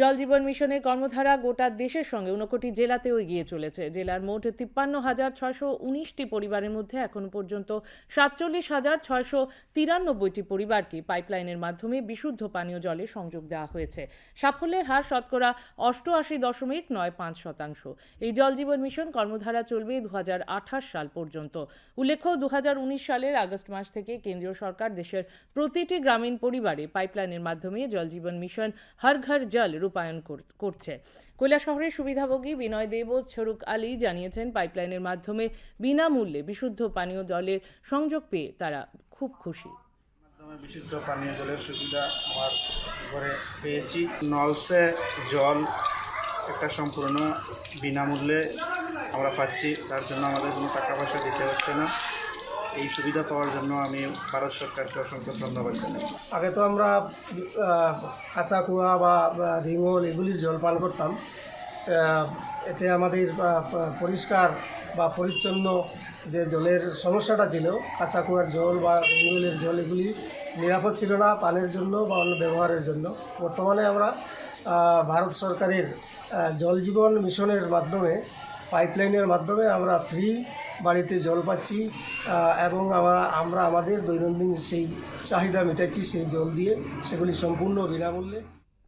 জল জীবন মিশনের কর্মধারা গোটা দেশের সঙ্গে ঊনকোটি জেলাতেও এগিয়ে চলেছে। জেলার মোট তিপ্পান্ন হাজার ছয়শো উনিশটি পরিবারের মধ্যে এখনও পর্যন্ত সাতচল্লিশ হাজার ছয়শো তিরানব্বইটি পরিবারকে পাইপলাইনের মাধ্যমে বিশুদ্ধ পানীয় জলে সংযোগ দেওয়া হয়েছে। সাফল্যের হার শতকরা অষ্টআশি দশমিক নয় পাঁচ শতাংশ। এই জল জীবন মিশন কর্মধারা চলবে দু হাজার আঠাশ সাল পর্যন্ত। উল্লেখ্য দু হাজার উনিশ সালের আগস্ট মাস থেকে কেন্দ্রীয় সরকার দেশের প্রতিটি গ্রামীণ পরিবারে পাইপলাইনের মাধ্যমে জল জীবন মিশন হর ঘর জল রূপায়ণ কর- করছে। শহরের সুবিধাভোগী বিনয় দেব ছরুক আলী জানিয়েছেন, পাইপলাইনের মাধ্যমে বিনামূল্যে বিশুদ্ধ পানীয় জলের সংযোগ পেয়ে তারা খুব খুশি। বিশুদ্ধ পানীয় জলের সুবিধা আমার ঘরে পেয়েছি। নলসে জল একটা সম্পূর্ণ বিনামূল্যে আমরা পাচ্ছি, তার জন্য আমাদের কোনো টাকা পয়সা দিতে হচ্ছে না। এই সুবিধা পাওয়ার জন্য আমি ভারত সরকারকে অসংখ্য ধন্যবাদ জানাই। আগে তো আমরা কাঁচা কুয়া বা রিঙল এগুলির জল পান করতাম। এতে আমাদের পরিষ্কার বা পরিচ্ছন্ন যে জলের সমস্যাটা ছিল, কাঁচা কুয়ার জল বা রিঙলের জল এগুলি নিরাপদ ছিল না পানের জন্য বা অন্য ব্যবহারের জন্য। বর্তমানে আমরা ভারত সরকারের জল জীবন মিশনের মাধ্যমে পাইপলাইনের মাধ্যমে আমরা ফ্রি বাড়িতে জল পাচ্ছি এবং আমরা আমরা আমাদের দৈনন্দিন সেই চাহিদা মেটাচ্ছি সেই জল দিয়ে সেগুলি সম্পূর্ণ বিনামূল্যে